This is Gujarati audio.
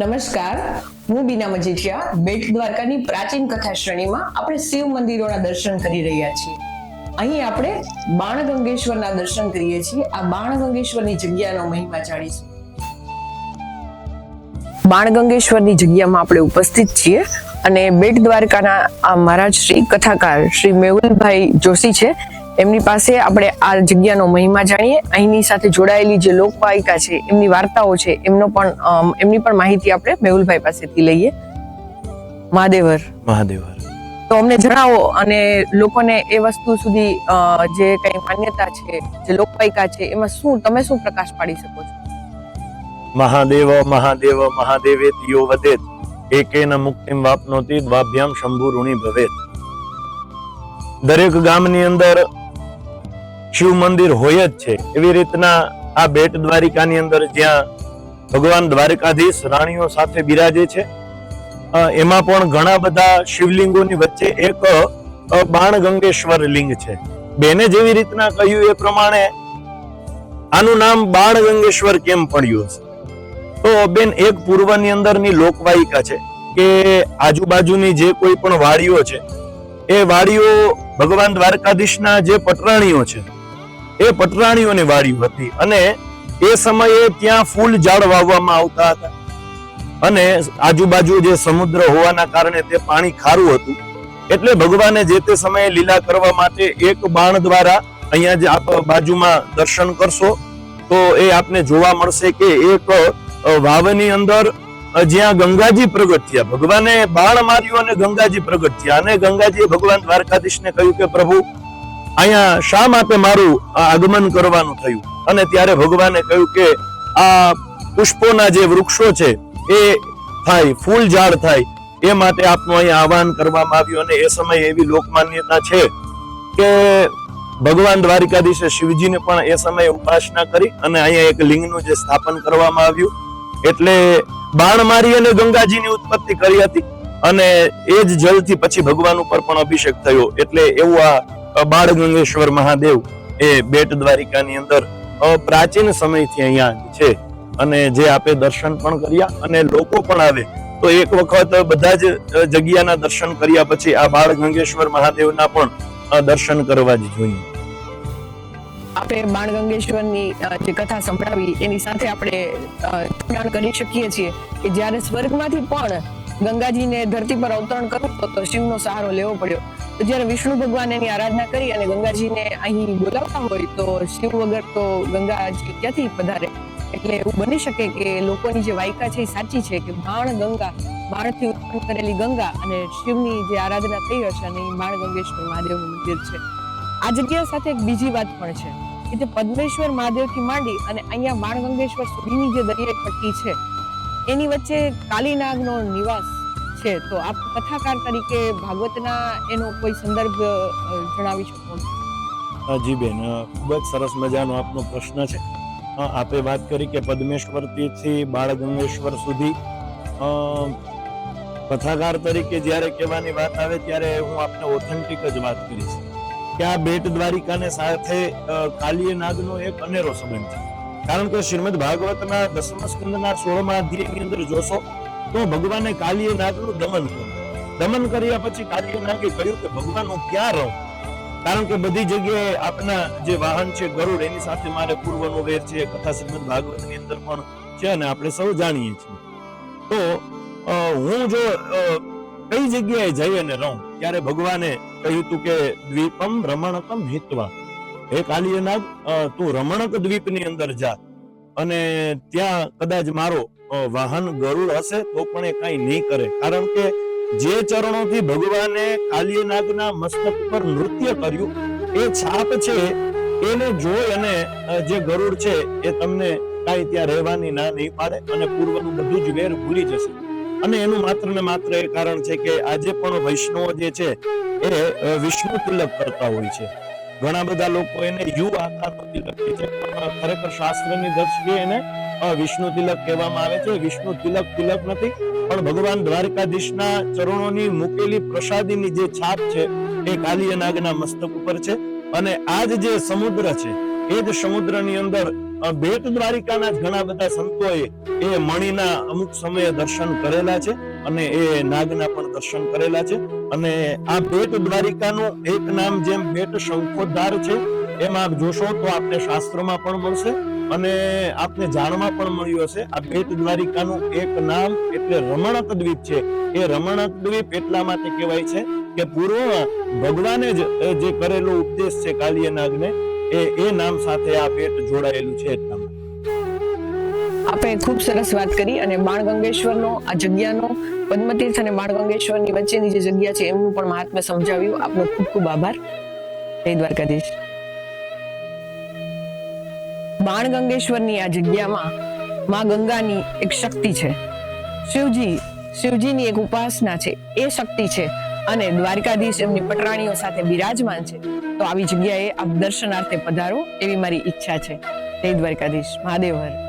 નમસ્કાર, હું બીના મજીઠિયા, બેટ દ્વારકાની પ્રાચીન કથા શ્રેણીમાં આપણે શિવ મંદિરોના દર્શન કરી રહ્યા છીએ. અહીં આપણે બાણગંગેશ્વરના દર્શન કરીએ છીએ. આ બાણગંગેશ્વરની જગ્યાનો મહિમા જાણીશું. બાણગંગેશ્વરની જગ્યામાં આપણે ઉપસ્થિત છીએ અને બેટ દ્વારકાના આ મહારાજ શ્રી કથાકાર શ્રી મેહુલભાઈ જોશી છે. એમની પાસે આપણે આ જગ્યાનો મહિમા જાણીએ. અહીંની સાથે જોડાયેલી જે લોકવાયિકા છે એમની વાર્તાઓ છે એમનો પણ એમની પણ માહિતી આપણે મેહુલભાઈ પાસેથી લઈએ. મહાદેવર. મહાદેવર. તો અમને જણાવો અને લોકોને એ વસ્તુ સુધી જે કઈ માન્યતા છે જે લોકવાયિકા છે એમાં શું તમે શું પ્રકાશ પાડી શકો છો? મહાદેવ મહાદેવ મહાદેવે યો વદેત એકેન મુક્તિમ વાપનોતી દ્વાભ્યામ શંભુ ઋણી ભવેત. દરેક ગામની અંદર શિવ મંદિર હોય જ છે. એવી રીતના આ બેટ દ્વારિકાની અંદર જ્યાં ભગવાન દ્વારકાધીશ રાણીઓ સાથે બિરાજે છે. એમાં પણ ઘણા બધા શિવલિંગોની વચ્ચે એક બાણગંગેશ્વર લિંગ છે. બેને જેવી રીતના કહ્યું એ પ્રમાણે આનું નામ બાણગંગેશ્વર કેમ પડ્યું હશે? તો બેન, એક પૂર્વની અંદરની લોકવાયિકા છે કે આજુબાજુની જે કોઈ પણ વાડીઓ છે, એ વાડીઓ ભગવાન દ્વારકાધીશના જે પટરાણીઓ છે એ પટરાણીઓની વાડી હતી. અને એ સમયે ત્યાં ફૂલ ઝાડ વાવવામાં આવતા હતા. અને આજુબાજુ જે સમુદ્ર હોવાના કારણે તે પાણી ખારું હતું. એટલે ભગવાને જે તે સમયે લીલા કરવા માટે એક બાણ દ્વારા અહીંયા જે આપ બાજુમાં દર્શન કરશો, તો એ આપને જોવા મળશે કે એક વાવની અંદર જ્યાં ગંગાજી પ્રગટ થયા. ભગવાને બાણ માર્યું અને ગંગાજી પ્રગટ થયા. અને ગંગાજીએ ભગવાન દ્વારકાધીશને કહ્યું કે પ્રભુ અહીંયા શા માટે મારું આગમન કરવાનું થયું? અને ત્યારે ભગવાને કહ્યું કે આ પુષ્પોના જે વૃક્ષો છે, એ થાય, ફૂલ ઝાડ થાય, એ માટે આપનું અહીંયા આહવાન કરવામાં આવ્યું અને એ સમયે એવી લોકમાન્યતા છે કે ભગવાન દ્વારિકાધીશે શિવજીને પણ એ સમયે ઉપાસના કરી અને અહીંયા એક લિંગનું જે સ્થાપન કરવામાં આવ્યું. એટલે બાણ મારી અને ગંગાજીની ઉત્પત્તિ કરી હતી અને એ જ જલથી પછી ભગવાન ઉપર પણ અભિષેક થયો. એટલે એવું આ બાળ ગંગેશ્વર મહાદેવ એ બેટ દ્વારિકાની અંદર પ્રાચીન સમયથી અહીંયા છે. અને જે આપે દર્શન પણ કર્યા અને લોકો પણ આવે. તો એક વખત બધા જ જગ્યાના દર્શન કર્યા પછી આ બાળ ગંગેશ્વર મહાદેવના પણ દર્શન કરવા જ જોઈએ. આપણે બાણગંગેશ્વરની જે કથા સંભળાવી એની સાથે આપણે જોડાણ કરી શકીએ છીએ કે જ્યારે સ્વર્ગમાંથી પણ ગંગાજીને ધરતી પર અવતરણ કરવું તો શિવનો સહારો લેવો પડ્યો. જ્યારે વિષ્ણુ ભગવાન એની આરાધના કરી અને ગંગાજીને અહીં બોલાવતા હોય તો શિવ વગર તો ગંગાજી ક્યાંથી પધારે? એટલે એવું બની શકે કે લોકોની જે વાયકા છે એ સાચી છે કે બાણ ગંગા, બાણથી ઉત્પન્ન કરેલી ગંગા અને શિવની જે આરાધના થઈ હશે અને બાણ ગંગેશ્વર મહાદેવનું મંદિર છે. આ જગ્યા સાથે એક બીજી વાત પણ છે કે જે પદ્મેશ્વર મહાદેવથી માંડી અને અહીંયા બાણગંગેશ્વર સુધીની જે દરિયાઈ પટ્ટી છે, એની વચ્ચે કાલીનાગનો નિવાસ છે, તો આપ કથાકાર તરીકે ભાગવતના એનો કોઈ સંદર્ભ જણાવી શકો જી બેન ખૂબ જ સરસ મજાનો આપનો પ્રશ્ન છે. આપે વાત કરી કે પદ્મેશ્વરથી બાળગંગેશ્વર સુધી. કથાકાર તરીકે જ્યારે કહેવાની વાત આવે ત્યારે હું આપને ઓથેન્ટિક જ વાત કરીશ. કે આ બેટ દ્વારિકાને સાથે કાલિય નાગનો એક અનેરો સંબંધ છે. કારણ કે શ્રીમદ ભાગવતના દસમ સ્કંદના સોળમા અધ્યાયની અંદર જોશો તો ભગવાને કાલીએ નાગનું દમન કર્યું. દમન કર્યા પછી કાલીએ નાગે કહ્યું કે ભગવાન, હું ક્યાં રહું? કારણ કે બધી જગ્યાએ આપના જે વાહન છે, ગરુડ, એની સાથે મારે પૂર્વનો વેર છે, કથા શ્રીમદ ભાગવતની અંદર પણ છે અને આપણે સૌ જાણીએ છીએ. તો હું જો કઈ જગ્યાએ જઈ અને રહું, ત્યારે ભગવાને કહ્યું હતું કે દ્વીપમ રમણકમ હિતવા. હે કાલિયનાગ તું રમણક દ્વીપની અંદર જા. અને ત્યાં કદાચ મારો વાહન ગરુડ હશે તો પણ એ કાંઈ નહીં કરે. કારણ કે જે ચરણોથી ભગવાને કાલિયનાગના મસ્તક પર નૃત્ય કર્યું, એ છાપ છે, એને જોઈ અને જે ગરુડ છે એ તમને કાંઈ ત્યાં રહેવાની ના નહીં પાડે અને પૂર્વનું બધું જ વેર ભૂલી જશે. અને એનું માત્ર ને માત્ર એ કારણ છે કે આજે પણ વૈષ્ણવો જે છે એ વિષ્ણુ તિલક કરતા હોય છે. ઘણા બધા લોકો એને યુ આકારનો તિલક છે. ખરેખર શાસ્ત્રની દ્રષ્ટિએ એને? વિષ્ણુ તિલક કહેવામાં આવે છે. વિષ્ણુ તિલક તિલક નથી, પણ ભગવાન દ્વારકાધીશના ચરણોની મૂકેલી પ્રસાદીની જે છાપ છે, એ કાલિયનાગના મસ્તક ઉપર છે. અને આજ જે સમુદ્ર છે, એ જ સમુદ્રની અંદર બેટ દ્વારિકાના ઘણા બધા સંતોએ એ મણીના અમુક સમયે દર્શન કરેલા છે અને એ નાગના પણ દર્શન કરેલા છે. અને આ બેટ દ્વારિકાનું એક નામ જેમ બેટ શંખોદ્ધાર છે એમ આપ જોશો તો આપને શાસ્ત્રોમાં પણ મળશે અને આપને જાણવા પણ મળ્યું હશે. આ બેટ દ્વારિકાનું એક નામ એટલે રમણક દ્વીપ છે. એ રમણક દ્વીપ એટલા માટે કહેવાય છે કે પૂર્વમાં ભગવાને જ જે કરેલો ઉપદેશ છે કાલિયનાગને, એ એ નામ સાથે આ બેટ જોડાયેલું છે એટલા માટે આપે ખૂબ સરસ વાત કરી અને બાણગંગેશ્વરનો, આ જગ્યાનો, પદ્મતીર્થ અને બાણગંગેશ્વરની વચ્ચેની જે જગ્યા છે એમનું પણ મહાત્મ્ય સમજાવ્યું. આપનો ખૂબ ખૂબ આભાર. જય દ્વારકાધીશ. બાણગંગેશ્વરની આ જગ્યામાં મા ગંગાની એક શક્તિ છે. શિવજી, શિવજીની એક ઉપાસના છે. એ શક્તિ છે અને દ્વારકાધીશ એમની પટરાણીઓ સાથે બિરાજમાન છે. તો આવી જગ્યાએ આપ દર્શનાર્થે પધારો એવી મારી ઈચ્છા છે. જય દ્વારકાધીશ. મહાદેવ હર.